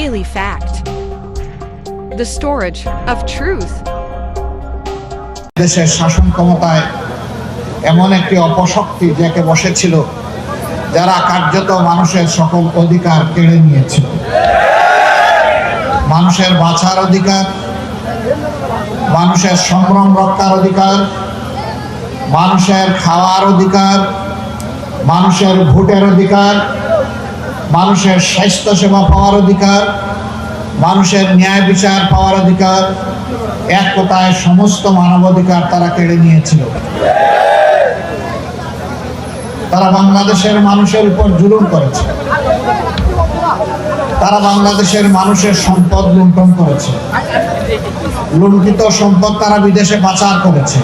Daily Fact The storage of truth. দেশের শাসন ক্ষমতায় এমন একটি অপশক্তি যাকে বসেছিল, যারা কার্যত মানুষের সকল অধিকার কেড়ে নিয়েছিল মানুষের বাঁচার অধিকার, মানুষের সংগ্রাম রক্ষার অধিকার, মানুষের খাওয়ার অধিকার, মানুষের ভোটের অধিকার মানুষের স্বাস্থ্য সেবা পাওয়ার অধিকার, মানুষের ন্যায় বিচার পাওয়ার অধিকার, এক কথায় সমস্ত মানবাধিকার তারা কেড়ে নিয়েছিল। তারা বাংলাদেশের মানুষের উপর জুলুম করেছে। তারা বাংলাদেশের মানুষের সম্পদ লুণ্ঠন করেছে। লুণ্ঠিত সম্পদ তারা বিদেশে পাচার করেছে।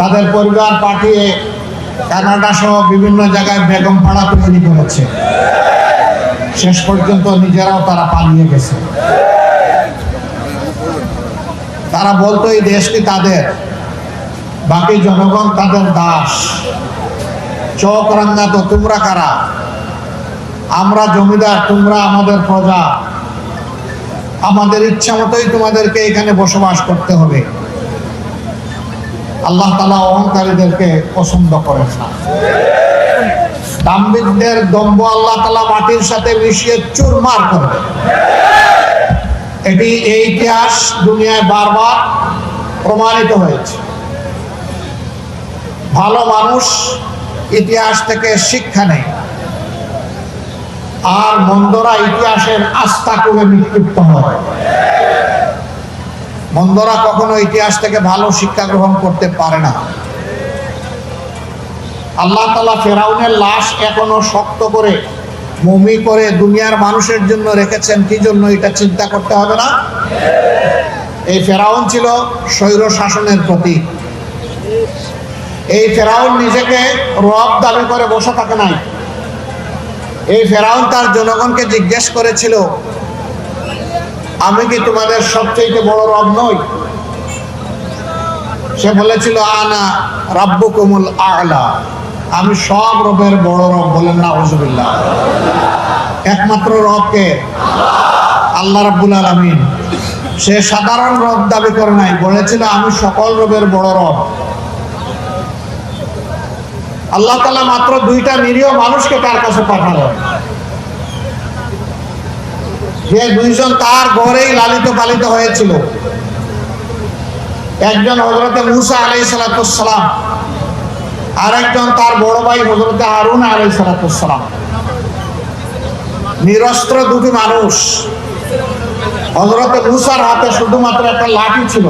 তাদের পরিবার পাঠিয়ে কানাডা সহ বিভিন্ন জায়গায় বেগম পাড়া তৈরি করেছে শেষ পর্যন্ত নিজেরাও তারা পালিয়ে গেছে। তারা বলতো, এই দেশটি তাদের? বাকি জনগণ তাদের দাস। চোখ রাঙ্গা তো তোমরা কারা? আমরা জমিদার, তোমরা আমাদের প্রজা। আমাদের ইচ্ছা মতোই তোমাদেরকে এখানে বসবাস করতে হবে। আল্লাহ তালা অহংকারীদেরকে পছন্দ করেন না। দাম্ভিকদের দম্ভ আল্লাহ তালা মাটির সাথে মিশিয়ে চুরমার করে। এটি এই ইতিহাস দুনিয়ায় বারবার প্রমাণিত হয়েছে। ভালো মানুষ ইতিহাস থেকে শিক্ষা নেই আর মন্দরা ইতিহাসের আস্থা করে নিক্ষিপ্ত হয়। মন্দরা কখনো ইতিহাস থেকে ভালো শিক্ষা গ্রহণ করতে পারে না। আল্লাহ তালা ফেরাউনের লাশ এখনও শক্ত করে, মমি করে দুনিয়ার মানুষের জন্য রেখেছেন, কি জন্য এটা চিন্তা করতে হবে না? এই ফেরাউন ছিল স্বৈর শাসনের প্রতীক। এই ফেরাউন নিজেকে রব দাবি করে বসে থাকে নাই। এই ফেরাউন তার জনগণকে জিজ্ঞেস করেছিল আমি কি তোমাদের সবচেয়ে বড় রব নই? সে বলেছিল, আনা রাব্বু কুমুল আলা। আমি সব রবের বড় রব বলেন না হজুবিল্লাহ একমাত্র রবকে আল্লাহ রাব্বুল আলামিন। সে সাধারণ রব দাবি করে নাই, বলেছিল, আমি সকল রবের বড় রব। আল্লাহ তালা মাত্র দুইটা নিরীহ মানুষকে তার কাছে পাঠালো যে দুইজন তার ঘরেই লালিত পালিত হয়েছিল। একজন হজরতে মুসা আলাই সালাতাম আর একজন তার বড় ভাই হজরতে হারুন আলাই সালাতাম নিরস্ত্র দুটি মানুষ। হজরতে মুসার হাতে শুধুমাত্র একটা লাঠি ছিল।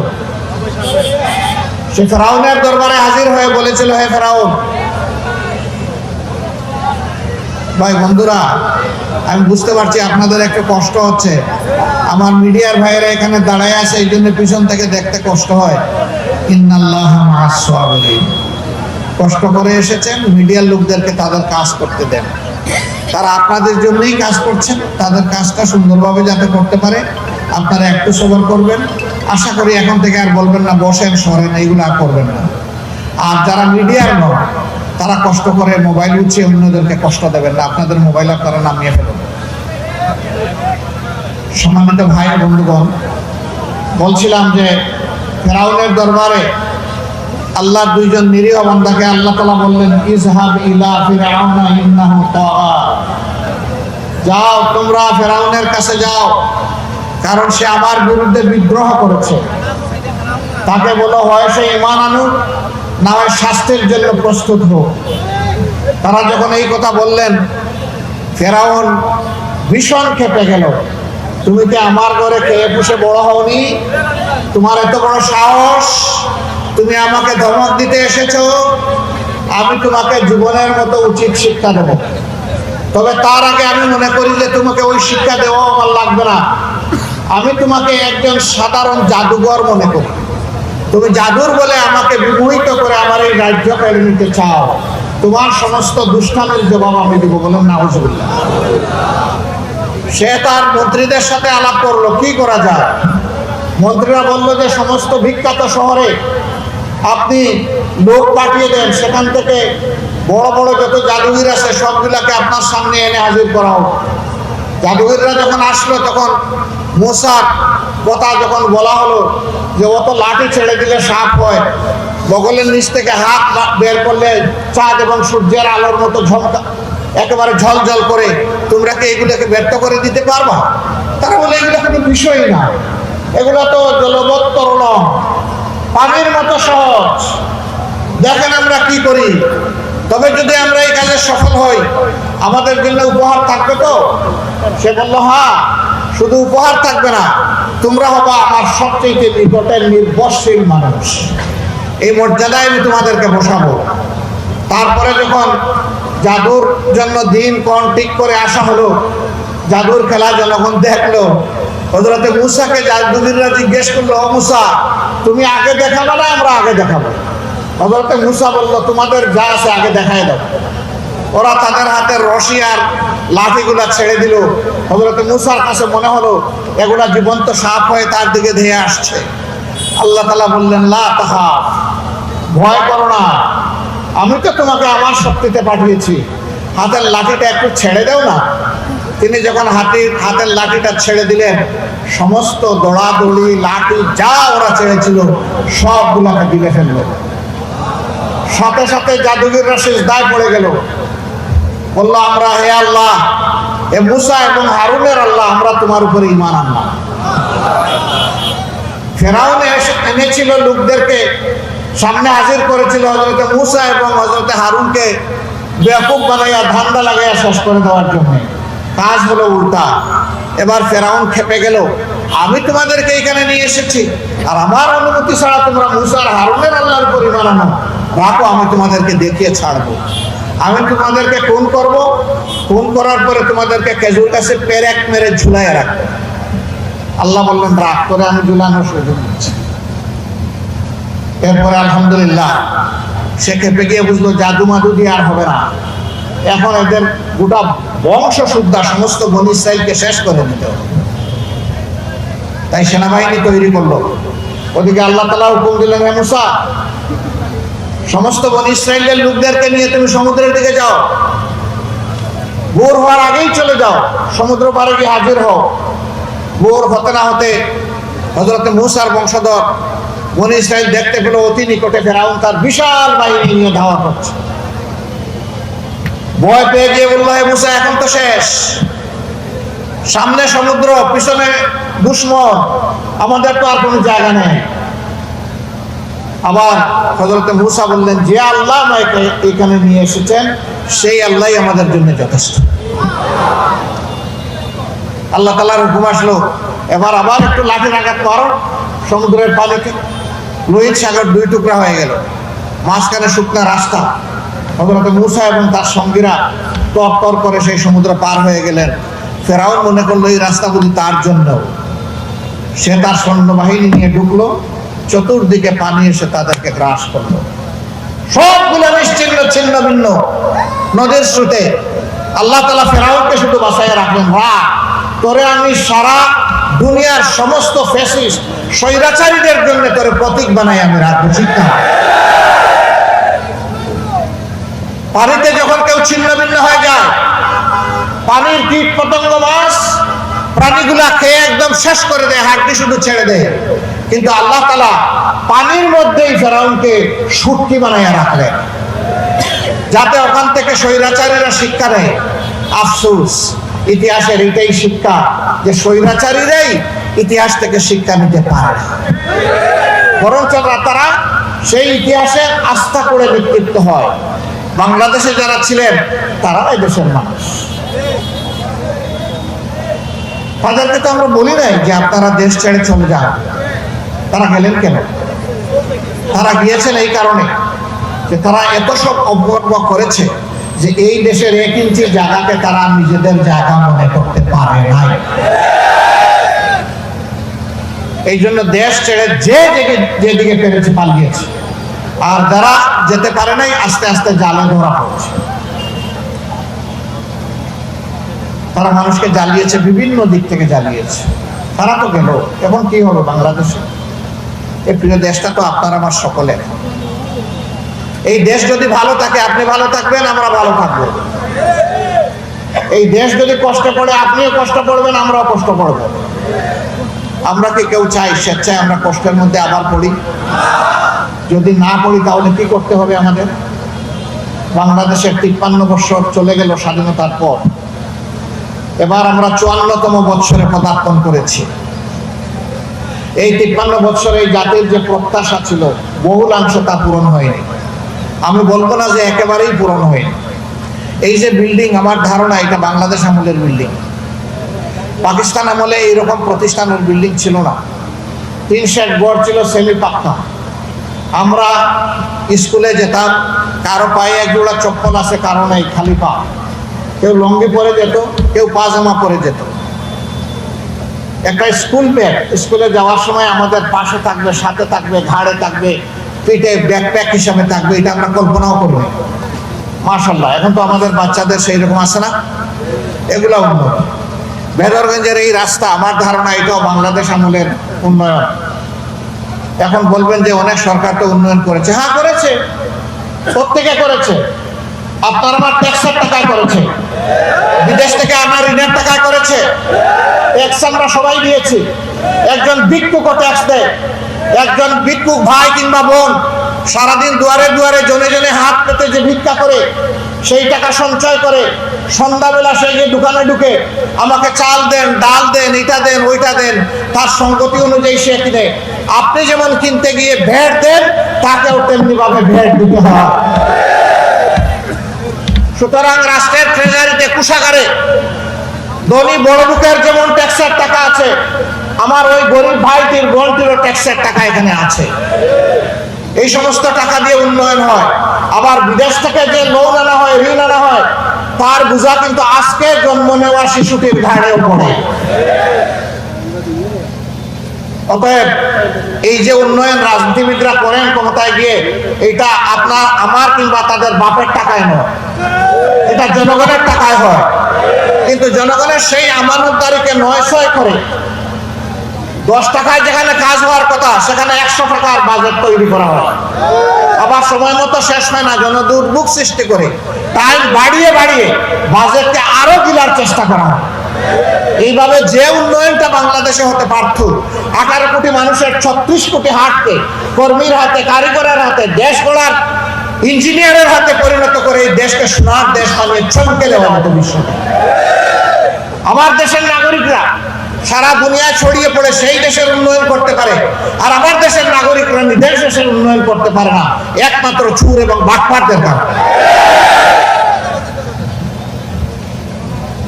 সে ফেরাউনের দরবারে হাজির হয়ে বলেছিল, হে ফেরাউন, ভাই বন্ধুরা আমি বুঝতে পারছি আপনাদের একটু কষ্ট হচ্ছে। আমার মিডিয়ার ভাইয়েরা এখানে দাঁড়ায় আছে, এই জন্য পিছন থেকে দেখতে কষ্ট হয়। কষ্ট করে এসেছেন, মিডিয়ার লোকদেরকে তাদের কাজ করতে দেন। তারা আপনাদের জন্যই কাজ করছেন, তাদের কাজটা সুন্দরভাবে যাতে করতে পারে। আপনারা একটু সবর করবেন। আশা করি এখন থেকে আর বলবেন না, বসেন, সরেন, এইগুলো আর করবেন না। আর যারা মিডিয়ার নয় তারা কষ্ট করে মোবাইল উঠিয়ে অন্যদেরকে কষ্ট দেবেন না। আপনাদের মোবাইল আপনারা নামিয়ে ফেলুন। সম্মানিত ভাই, বন্ধুগণ, বলছিলাম যে ফেরাউনের দরবারে আল্লাহ দুইজন নিরীহ বান্দাকে আল্লাহ তালা বললেন, ইজহাব ইলা যাও, তোমরা ফেরাউনের কাছে যাও, কারণ সে আমার বিরুদ্ধে বিদ্রোহ করেছে। তাকে বলো, হয় সে ইমান আনুক, না হয় শাস্তির জন্য প্রস্তুত হোক। তারা যখন এই কথা বললেন, ফেরাউন ভীষণ খেপে গেল। তুমি কি আমার ঘরে খেয়ে পুষে বড় হওনি? তোমার এত বড় সাহস? তুমি আমাকে ধমক দিতে এসেছ? আমি তোমাকে জীবনের মতো উচিত শিক্ষা দেব। তবে তার আগে আমি মনে করি যে তোমাকে ওই শিক্ষা দেওয়া আমার লাগবে না। আমি তোমাকে একজন সাধারণ জাদুঘর মনে করি। তুমি জাদুর বলে আমাকে বিমোহিত করে আমার এই রাজ্য কেড়ে নিতে চাও। তোমার সমস্ত দুষ্টামের জবাব আমি দেবো বলেন না সে তার মন্ত্রীদের সাথে আলাপ করল। কি করা যায়? মন্ত্রীরা বলল যে, সমস্ত বিখ্যাত শহরে আপনি লোক পাঠিয়ে দেন। সেখান থেকে বড় বড় যত জাদুঘর আছে, সবগুলাকে আপনার সামনে এনে হাজির করা হোক। জাদুঘররা যখন আসলো, তখন মোসার কথা যখন বলা হলো যে, অত লাঠি ছেড়ে দিলে সাপ হয়। বগলের নিচ থেকে হাত বের করলে চাঁদ এবং সূর্যের আলোর মতো ঝলকা একেবারে ঝলঝল করে তোমরা কি এগুলোকে ব্যর্থ করে দিতে পারবা? তারা বলে, এগুলো কোনো বিষয়ই না। এগুলো তো জলবত্তরণ পানির মতো সহজ। দেখেন আমরা কি করি। তবে যদি আমরা এই কাজে সফল হই, আমাদের জন্য উপহার থাকবে তো? সে বলল হ্যাঁ শুধু উপহার থাকবে না। তোমরা হবা আমার সবচেয়ে নিকটের নির্ভরশীল মানুষ। এই মর্যাদায় আমি তোমাদেরকে বসাবো। তারপরে যখন জাদুর জন্য দিন কোন ঠিক করে আসা হলো। জাদুর খেলা জনগণ দেখল। হজরতে মুসাকে জাদুবিররা জিজ্ঞেস করল, ও মুসা, তুমি আগে দেখাবো না আমরা আগে দেখাবো? হজরতে মুসা বলল, তোমাদের যা আছে আগে দেখাই দাও। ওরা তাদের হাতের রশি আর লাঠিগুলা ছেড়ে দিল। হজরতে মুসার কাছে মনে হলো, এগুলা জীবন্ত সাপ হয়ে তার দিকে ধেয়ে আসছে। আল্লাহ তালা বললেন, লা তাহা ভয় করো না। আমি তো তোমাকে আমার শক্তিতে পাঠিয়েছি। হাতের লাঠিটা একটু ছেড়ে দাও না। তিনি যখন হাতির হাতের লাঠিটা ছেড়ে দিলেন, সমস্ত দৌড়াদৌড়ি, লাঠি যা ওরা ছেড়েছিল, সবগুলোকে দিলে ফেলল। সাথে সাথে জাদুগিররা শেষ দায় পড়ে গেল। বলল, আমরা হে আল্লাহ, এ মুসা এবং হারুনের আল্লাহ, আমরা তোমার উপরে ইমান আনলাম। ফেরাউন এনেছিল লোকদেরকে সামনে হাজির করেছিল হজরতে মুসা এবং হজরতে হারুনকে ব্যাপক বানাইয়া ধান্দা লাগাইয়া শেষ করে দেওয়ার জন্য। কাজ হলো উল্টা। এবার ফেরাউন খেপে গেল, আমি তোমাদেরকে এখানে নিয়ে এসেছি, আর আমার অনুমতি ছাড়া তোমরা মুসার হারুনের আল্লাহর পরিমাণ আনো। রাখো, আমি তোমাদেরকে দেখিয়ে ছাড়বো। আমি তোমাদেরকে খুন করব। খুন করার পরে তোমাদেরকে খেজুর গাছে পেরেক মেরে ঝুলাইয়া রাখব। আল্লাহ বললেন, রাগ করে আমি ঝুলানোর সুযোগ দিচ্ছি। এরপরে আলহামদুলিল্লাহ, সে খেপে গিয়ে বুঝলো জাদু মাদু দিয়ে আর হবে না। এখন এদের গোটা বংশ শুদ্ধা, সমস্ত বন শেষ করে দিতে হবে। তাই সেনাবাহিনী তৈরি করল। ওদিকে আল্লাহ তালা হুকুম দিলেন মুসা, সমস্ত বন ইসরায়েলের লোকদেরকে নিয়ে তুমি সমুদ্রের দিকে যাও। ভোর হওয়ার আগেই চলে যাও। সমুদ্র পাড়ে গিয়ে হাজির হও। ভোর হতে না হতে হজরতে মুসার বংশধর বন ইসরায়েল দেখতে পেল অতি নিকটে ফেরাউন তার বিশাল বাহিনী নিয়ে ধাওয়া করছে। ভয় পেয়ে গিয়ে বলল, হে মুসা, এখন তো শেষ। সামনে সমুদ্র, পিছনে দুশ্মন, আমাদের তো আর কোনো জায়গা নেই। আবার হজরতে মুসা বললেন, যে আল্লাহ আমাকে এখানে নিয়ে এসেছেন, সেই আল্লাহই আমাদের জন্য যথেষ্ট। আল্লাহ তালার হুকুম আসলো। এবার আবার একটু লাঠি আঘাত মারো, সমুদ্রের পানিতে। লোহিত সাগর দুই টুকরা হয়ে গেল। মাঝখানে শুকনা রাস্তা। হজরতে মুসা এবং তার সঙ্গীরা তর তর করে সেই সমুদ্র পার হয়ে গেলেন। ফেরাউন মনে করল, এই রাস্তা তার জন্য। সে তার সৈন্যবাহিনী নিয়ে ঢুকলো। চতুর্দিকে পানি এসে তাদেরকে গ্রাস করল। সবগুলো নিশ্চিন্ন, ছিন্ন, ভিন্ন। নদীর স্রোতে আল্লাহ তালা ফেরাউনকে শুধু বাসায় রাখলেন। রা তোরে আমি সারা দুনিয়ার সমস্ত ফেসিস স্বৈরাচারীদের জন্য তোরে প্রতীক বানাই আমি রাখব না। পানিতে যখন কেউ ছিন্ন ভিন্ন হয়ে যায়, পানির কীট পতঙ্গ মাছ প্রাণীগুলা খেয়ে একদম শেষ করে দেয়, হাড্ডি শুধু ছেড়ে দেয়। কিন্তু আল্লাহ তালা পানির মধ্যেই ফেরাউনকে সুটকি বানাইয়া রাখলেন। যাতে ওখান থেকে স্বৈরাচারীরা শিক্ষা নেয়। আফসুস, ইতিহাসের এটাই শিক্ষা যে স্বৈরাচারীরাই ইতিহাস থেকে শিক্ষা নিতে পারে। বরঞ্চ তারা সেই ইতিহাসে আস্থা করে বিক্ষিপ্ত হয়। বাংলাদেশে যারা ছিলেন তারা এই দেশের মানুষ। তাদেরকে তো আমরা বলি নাই যে আপনারা দেশ ছেড়ে চলে যান। তারা গেলেন কেন? তারা গিয়েছেন এই কারণে যে তারা এত সব অবজ্ঞ করেছে যে এই দেশের এক ইঞ্চি জায়গাকে তারা নিজেদের জায়গা মনে করতে পারে নাই। এই জন্য দেশ ছেড়ে যে দিকে যেদিকে পেরেছে পালিয়েছে। আর যারা যেতে পারে নাই, আস্তে আস্তে জালে ধরা পড়ছে। তারা মানুষকে জ্বালিয়েছে, বিভিন্ন দিক থেকে জ্বালিয়েছে। তারা তো গেল। এখন কি হলো বাংলাদেশে? এই প্রিয় দেশটা তো আপনার আমার সকলের। এই দেশ যদি ভালো থাকে, আপনি ভালো থাকবেন, আমরা ভালো থাকব। এই দেশ যদি কষ্ট করে, আপনিও কষ্ট করবেন, আমরাও কষ্ট পড়ব আমরা কি কেউ চাই স্বেচ্ছায় আমরা কষ্টের মধ্যে আবার পড়ি। যদি না পড়ি, তাহলে কি করতে হবে আমাদের? বাংলাদেশের তিপ্পান্ন বছর চলে গেল স্বাধীনতার পর। এবার আমরা চুয়ান্নতম বৎসরে পদার্পণ করেছি। এই তিপ্পান্ন বৎসরে এই জাতির যে প্রত্যাশা ছিল বহুলাংশ তা পূরণ হয়নি। আমি বলব না যে একেবারেই পূরণ হয়নি। এই যে বিল্ডিং আমার ধারণা এটা বাংলাদেশ আমলের বিল্ডিং পাকিস্তান আমলে এইরকম প্রতিষ্ঠানের বিল্ডিং ছিল না। তিন শেড গড় ছিল সেমি পাক্কা। আমরা স্কুলে যেতাম, কারও পায়ে এক জোড়া চপ্পল আছে, কারও নাই, খালি পা। কেউ লঙ্গি পরে যেত, কেউ পাজামা পরে যেত। একটা স্কুল ব্যাগ স্কুলে যাওয়ার সময় আমাদের পাশে থাকবে, সাথে থাকবে, ঘাড়ে থাকবে, পিঠে ব্যাকপ্যাক হিসাবে থাকবে, এটা আমরা কল্পনাও করব মার্শাল্লাহ এখন তো আমাদের বাচ্চাদের সেই রকম আছে না? এগুলো উন্নত। বেদরগঞ্জের এই রাস্তা, আমার ধারণা এটাও বাংলাদেশ আমলের উন্নয়ন। এখন বলবেন যে অনেক সরকার তো উন্নয়ন করেছে। হ্যাঁ করেছে। প্রত্যেকে করেছে। আপনার আমার ট্যাক্সের টাকায় করেছে। বিদেশ থেকে আমার ঋণের টাকায় করেছে। ট্যাক্স আমরা সবাই দিয়েছি। একজন ভিক্ষুকও ট্যাক্স দেয়। একজন ভিক্ষুক ভাই কিংবা বোন সারাদিন দুয়ারে দুয়ারে জনে জনে হাত পেতে যে ভিক্ষা করে সেই টাকা সঞ্চয় করে সন্ধ্যাবেলা সেই যে দোকানে ঢুকে আমাকে চাল দেন, ডাল দেন, এটা দেন, ওইটা দেন, তার সঙ্গতি অনুযায়ী সে কিনে আপনি যেমন কিনতে গিয়ে ভ্যাট দেন, তাকেও তেমনি ভাবে ভ্যাট দিতে হয়। সুতরাং রাষ্ট্রের ট্রেজারিতে কুষাগারে ধনী বড় লোকের যেমন ট্যাক্সের টাকা আছে, আমার ওই গরিব ভাইটির বোনটিরও ট্যাক্সের টাকা এখানে আছে। এই সমস্ত টাকা দিয়ে উন্নয়ন হয়। আবার বিদেশ থেকে যে লোন আনা হয়, ঋণ আনা হয়, তার বোঝা কিন্তু আজকে জন্ম নেওয়া শিশুটির ঘাড়েও পড়ে অতএব এই যে উন্নয়ন রাজনীতিবিদরা করেন ক্ষমতায় গিয়ে, এটা আপনার, আমার কিংবা তাদের বাপের টাকায় নয়। এটা জনগণের টাকায় হয়। কিন্তু জনগণের সেই আমানতদারিকে নয় ছয় করে দশ টাকায় যেখানে কাজ হওয়ার কথা, সেখানে একশো টাকার বাজেট তৈরি করা হয়। আবার সময় মতো শেষ হয় না জন দুর্ভোগ সৃষ্টি করে। টাইম বাড়িয়ে বাড়িয়ে বাজেটকে আরও গিলার চেষ্টা করা হয়। এইভাবে যে উন্নয়নটা বাংলাদেশে হতে পারত, আঠারো কোটি মানুষের ছত্রিশ কোটি হাতকে কর্মীর হাতে, কারিগরের হাতে, দেশ গড়ার ইঞ্জিনিয়ারের হাতে পরিণত করে এই দেশকে সোনার দেশ বানিয়ে চমকে দেওয়ার মতো বিষয় আমার দেশের নাগরিকরা সারা দুনিয়ায় ছড়িয়ে পড়ে সেই দেশের উন্নয়ন করতে পারে। আর আমার দেশের নাগরিকরা নিজের দেশের উন্নয়ন করতে পারে না। একমাত্র চুর এবং বাটপাটদের কারণে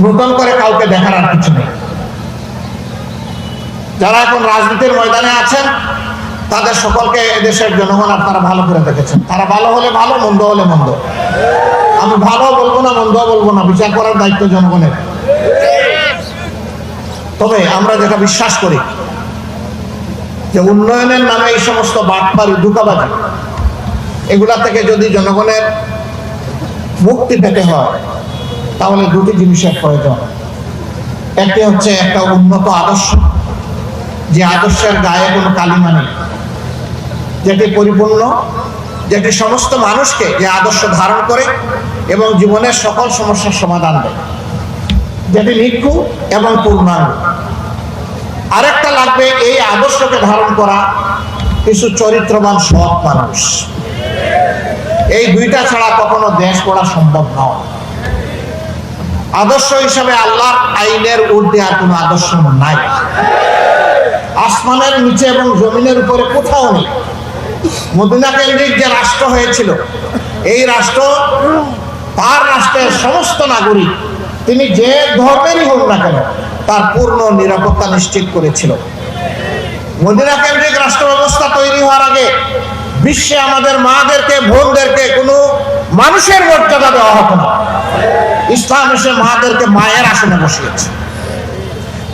নতুন করে কাউকে দেখার আর কিছু নেই। যারা এখন রাজনীতির ময়দানে আছেন, তাদের সকলকে এদেশের জনগণ আপনারা ভালো করে দেখেছেন। তারা ভালো হলে ভালো, মন্দ হলে মন্দ। আমি ভালো বলব না, মন্দ বলব না। বিচার করার দায়িত্ব জনগণের। তবে আমরা যেটা বিশ্বাস করি যে উন্নয়নের নামে এই সমস্ত বাটপারি ধোকাবাজি, এগুলা থেকে যদি জনগণের মুক্তি পেতে হয়, তাহলে দুটি জিনিসের প্রয়োজন একটি হচ্ছে একটা উন্নত আদর্শ, যে আদর্শের গায়ে কোনো কালিমা নেই, যেটি পরিপূর্ণ, যেটি সমস্ত মানুষকে যে আদর্শ ধারণ করে এবং জীবনের সকল সমস্যার সমাধান দেয়। যেটি নিক্ষু এবং পূর্ণাঙ্গ। আরেকটা লাগবে, এই আদর্শকে ধারণ করা কিছু চরিত্রবান সৎ মানুষ। এই দুইটা ছাড়া কখনো দেশ করা সম্ভব নয়। আদর্শ হিসাবে আল্লাহর আইনের ঊর্ধ্বে আর কোনো আদর্শ নাই। আসমানের নিচে এবং জমিনের উপরে কোথাও নেই। মদিনা কেন্দ্রিক যে রাষ্ট্র হয়েছিল, এই রাষ্ট্র তার রাষ্ট্রের সমস্ত নাগরিক তিনি যে ধর্মেরই হোক না কেন, তার পূর্ণ নিরাপত্তা নিশ্চিত করেছিল। মদিনা কেন্দ্রিক রাষ্ট্র ব্যবস্থা তৈরি হওয়ার আগে বিশ্বে আমাদের মাদেরকে, বোনদেরকে কোনো মানুষের মর্যাদা দেওয়া হতো না। ইসলাম এসে মাদেরকে মায়ের আসনে বসিয়েছে।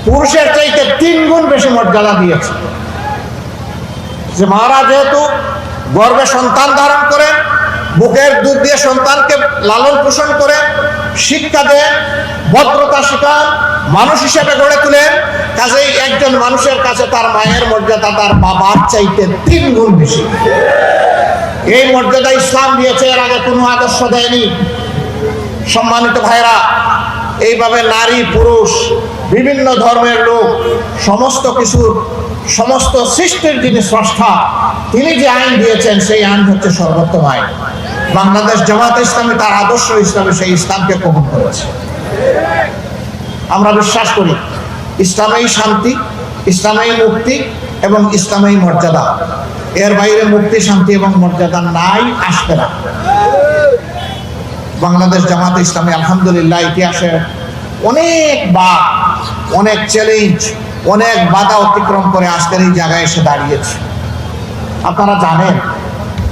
পুরুষের চাইতে তিন গুণ বেশি মর্যাদা দিয়েছে। যে মারা যেহেতু গর্ভে সন্তান ধারণ করে বুকের দুধ দিয়ে সন্তানকে লালন পোষণ করে, শিক্ষা দেন ভদ্রতা শেখান মানুষ হিসেবে গড়ে তুলেন কাজেই একজন মানুষের কাছে তার মায়ের মর্যাদা তার বাবার চাইতে তিন গুণ বেশি। এই মর্যাদা ইসলাম দিয়েছে, এর আগে কোনো আদর্শ দেয়নি। সম্মানিত ভাইরা এইভাবে নারী, পুরুষ, বিভিন্ন ধর্মের লোক, সমস্ত কিছুর, সমস্ত সৃষ্টির যিনি স্রষ্টা, তিনি যে আইন দিয়েছেন, সেই আইন হচ্ছে সর্বোত্তম আইন। বাংলাদেশ জামাত ইসলামী তার আদর্শ ইসলামে সেই ইসলামকে কবুল করেছে। আমরা বিশ্বাস করি, ইসলামেই শান্তি, ইসলামেই মুক্তি এবং ইসলামেই মর্যাদা। এর বাইরে মুক্তি, শান্তি এবং মর্যাদা নাই, আসবে না। বাংলাদেশ জামাত ইসলামী আলহামদুলিল্লাহ ইতিহাসে অনেক বা অনেক চ্যালেঞ্জ অনেক বাধা অতিক্রম করে আজকের এই জায়গায় এসে দাঁড়িয়েছে। আপনারা জানেন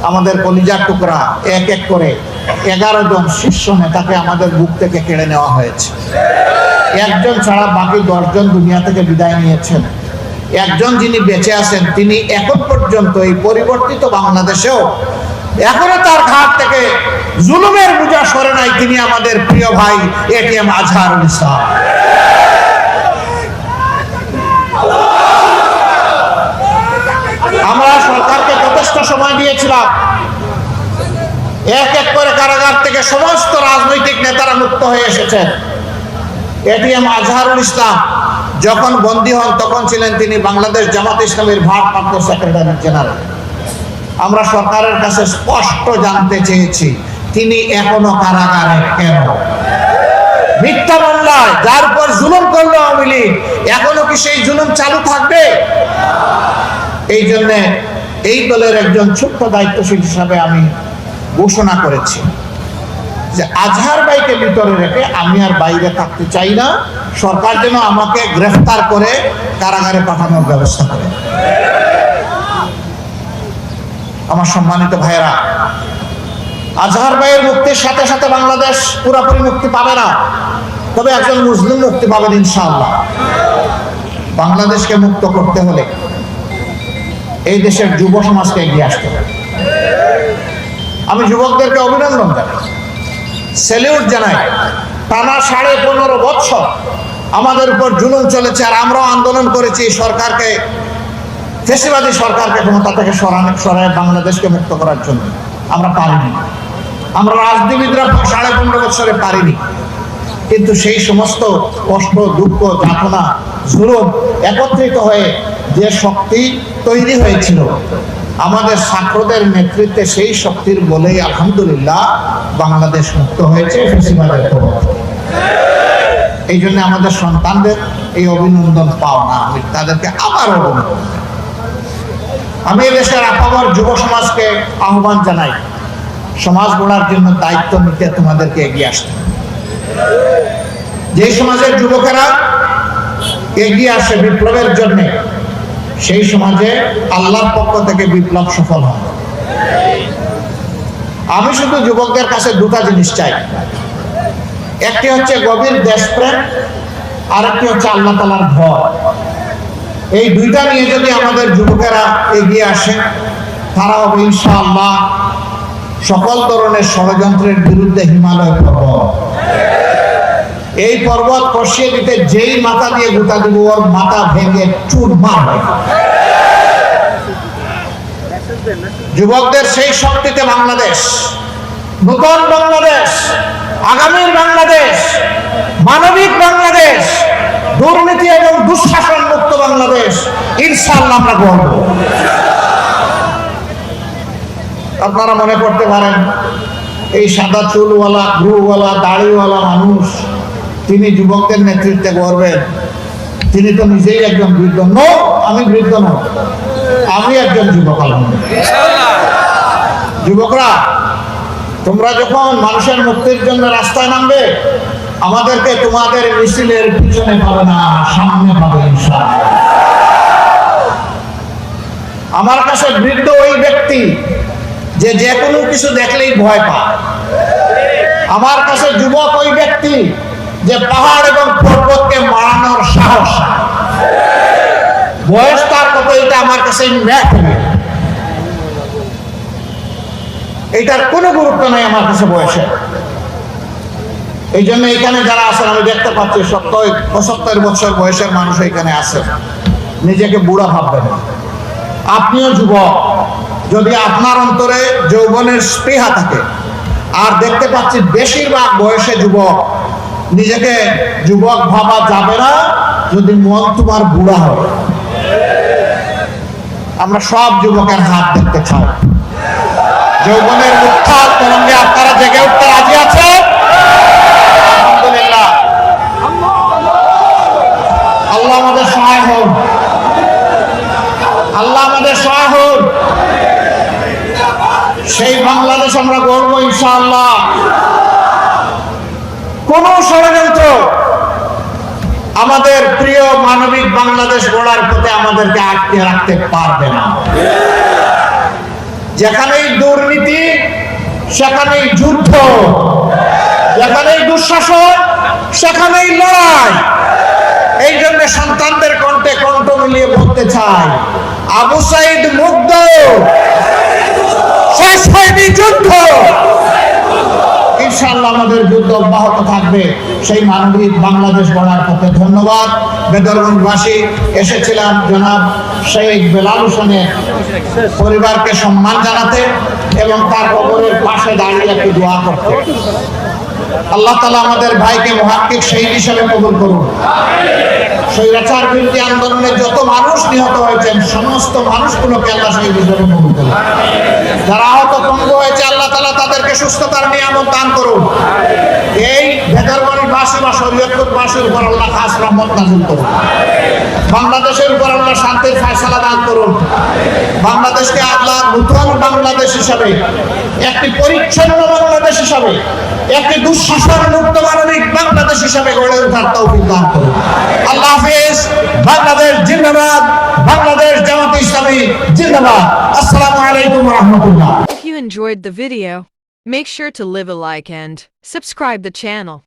আমাদের কলিজার টুকরা এক এক করে এগারো জন শীর্ষ নেতাকে আমাদের বুক থেকে কেড়ে নেওয়া হয়েছে। একজন ছাড়া বাকি দশজন দুনিয়া থেকে বিদায় নিয়েছেন। একজন যিনি বেঁচে আছেন, তিনি এখন পর্যন্ত এই পরিবর্তিত বাংলাদেশেও এখনও তার ঘাট থেকে জুলুমের বোঝা সরে নাই। তিনি আমাদের প্রিয় ভাই এটিএম আজহারুল ইসলাম আমরা সরকারকে সময় দিয়েছিলাম। এক এক করে কারাগার থেকে সমস্ত রাজনৈতিক নেতারা মুক্ত হয়ে এসেছেন। এটিএম আজহারুল ইসলাম যখন বন্দী হন, তখন ছিলেন তিনি বাংলাদেশ জামাত ইসলামের ভারপ্রাপ্ত সেক্রেটারি জেনারেল আমরা সরকারের কাছে স্পষ্ট জানতে চেয়েছি, তিনি এখনও কারাগারে কেন? মিথ্যা মামলায় যার উপর জুলুম করল আওয়ামী লীগ, এখনও কি সেই জুলুম চালু থাকবে? এই জন্য এই দলের একজন ছোট্ট দায়িত্বশীল হিসাবে আমি ঘোষণা করেছি যে আজহার ভাইকে ভিতরে রেখে আমি আর বাইরে থাকতে চাই না। সরকার যেন আমাকে গ্রেফতার করে কারাগারে পাঠানোর ব্যবস্থা করে। আমার সম্মানিত ভাইয়েরা, আজহার ভাইয়ের মুক্তির সাথে সাথে বাংলাদেশ পুরোপুরি মুক্তি পাবে না। তবে একজন মুসলিম মুক্তি পাবেন ইনশাআল্লাহ। বাংলাদেশকে মুক্ত করতে হলে এই দেশের যুব সমাজকে এগিয়ে আসতে হবে। আমি যুবকদেরকে অভিনন্দন জানাই। স্যালিউট জানাই। টানা সাড়ে পনেরো বছর আমাদের উপর জুলুম চলেছে আর আমরাও আন্দোলন করেছি সরকারকে, ফেসিবাদী সরকারকে ক্ষমতা থেকে সরানো, সরায় বাংলাদেশকে মুক্ত করার জন্য। আমরা পারিনি। আমরা রাজনীতিবিদরা সাড়ে পনেরো বছরে পারিনি। কিন্তু সেই সমস্ত কষ্ট, দুঃখ, যাতনা, জুলুম একত্রিত হয়ে যে শক্তি তৈরি হয়েছিল। আমাদের ছাত্রদের নেতৃত্বে সেই শক্তির বলেই আলহামদুলিল্লাহ বাংলাদেশ মুক্ত হয়েছে, এই জন্য আমাদের সন্তানদের এই অভিনন্দন পাও না আমি তাদেরকে আবার অভিনন্দন। আমি দেশের আপামর যুব সমাজকে আহ্বান জানাই। সমাজ গড়ার জন্য দায়িত্ব নিতে তোমাদেরকে এগিয়ে আসতে। যে সমাজের যুবকেরা এগিয়ে আসে বিপ্লবের জন্য সেই সমাজে আল্লাহর পক্ষ থেকে বিপ্লব সফল হয়। আমি শুধু যুবকদের কাছে দুটা জিনিস চাই। একটি হচ্ছে গভীর দেশপ্রেম আর একটি হচ্ছে আল্লাহ তালার ভয়। এই দুইটা নিয়ে যদি আমাদের যুবকেরা এগিয়ে আসে তারা হবে ইনশাআল্লাহ সকল ধরনের ষড়যন্ত্রের বিরুদ্ধে হিমালয় পর্বত এই পর্বত কষিয়ে দিতে যেই মাথা দিয়ে গুতা দিব, ওর মাথা ভেঙে চুর মারবে যুবকদের সেই শক্তিতে বাংলাদেশ, নূতন বাংলাদেশ, আগামীর বাংলাদেশ, মানবিক বাংলাদেশ, দুর্নীতি এবং দুঃশাসন মুক্ত বাংলাদেশ, ইনশাআল্লাহ আমরা গড়ব। আপনারা মনে করতে পারেন, এই সাদা চুলওয়ালা, গ্রুওয়ালা, দাড়িওয়ালা মানুষ তিনি যুবকদের নেতৃত্বে গড়বেন তিনি তো নিজেই একজন বৃদ্ধ। ন, আমি বৃদ্ধ নই। আমি একজন যুবক যুবকরা, তোমরা যখন মানুষের মুক্তির জন্য রাস্তায় নামবে, আমাদেরকে তোমাদের মিছিলের পিছনে পাবে না, সামনে পাবে আমার কাছে বৃদ্ধ ওই ব্যক্তি, যে যে কোনো কিছু দেখলেই ভয় পায়। আমার কাছে যুবক ওই ব্যক্তি যে পাহাড় এবং পর্বতকে মারানোর সাহস। বয়স তার কত, এটা আমার কাছে এটার কোনো গুরুত্ব নাই আমার কাছে বয়সে। এই জন্য এখানে যারা আছেন, আমি দেখতে পাচ্ছি, সত্তর, পঁচাত্তর বছর বয়সের মানুষ এখানে আছে। নিজেকে বুড়া ভাববেন আপনিও যুবক, যদি আপনার অন্তরে যৌবনের স্পৃহা থাকে, আর দেখতে পাচ্ছি বেশিরভাগ বয়সে যুবক নিজেকে যুবক ভাবা যাবে না যদি মন তোমার বুড়া হয়। আমরা সব যুবকের হাত দেখতে চাই। যৌবনের উত্থান তরঙ্গে আপনারা জেগে উঠতে রাজি আছেন? আলহামদুলিল্লাহ। আল্লাহ আমাদের সহায় হোক। আল্লাহ আমাদের সহায় হোক। সেই বাংলাদেশ আমরা গড়বো ইনশাআল্লাহ। কোন ষড়যন্ত্র আমাদের প্রিয় মানবিক বাংলাদেশ গড়ার পথে আমাদেরকে আটকে রাখতে পারবে না। যেখানেই দুর্নীতি, সেখানেই যুদ্ধ, যেখানেই দুঃশাসন, সেখানেই লড়াই। এই জন্য সন্তানদের কণ্ঠে কণ্ঠ মিলিয়ে বলতে চাই, আবু সাইদ মুগ্ধ, শেষ হয়নি যুদ্ধ। ইনশাআল্লাহ আমাদের যুদ্ধ অব্যাহত থাকবে। সেই মানবিক বাংলাদেশ গড়ার পথে ধন্যবাদ। বেদরগঞ্জবাসী, এসেছিলাম জনাব শেখ বেলাল হোসেনের পরিবারকে সম্মান জানাতে এবং তার কবরের পাশে দাঁড়িয়ে একটু দোয়া করতে। আল্লাহ তালা আমাদের ভাইকে মহাক্কিক সেই হিসাবে কবুল করুন। স্বৈরাচার বিরোধী আন্দোলনে যত মানুষ নিহত হয়েছেন, সমস্ত মানুষগুলোকে আল্লাহ শহীদ হিসাবে কবুল করুন। যারা আহত হয়েছে আল্লাহ তালা তাদেরকে সুস্থতার নিয়ামত দান করুন। এই ভেদারবাড়িবাসী বা শরীয়তপুরবাসীর উপর আল্লাহ খাস রহমত নাজিল করুন। বাংলাদেশের উপর আল্লাহ শান্তির দান করুন। বাংলাদেশকে আল্লাহ বাংলাদেশ হিসাবে, একটি পরিচ্ছন্ন বাংলাদেশ হিসাবে, একটি দুঃশাসন মুক্ত মানবিক বাংলাদেশ হিসাবে গড়ে ওঠার তৌফিক দান করুন। আল্লাহ হাফিজ। বাংলাদেশ জিন্দাবাদ। বাংলাদেশ জামাত ইসলামী জিন্দাবাদ। আসসালামু আলাইকুম রহমতুল্লাহ। Enjoyed the video, make sure to leave a like and subscribe the channel.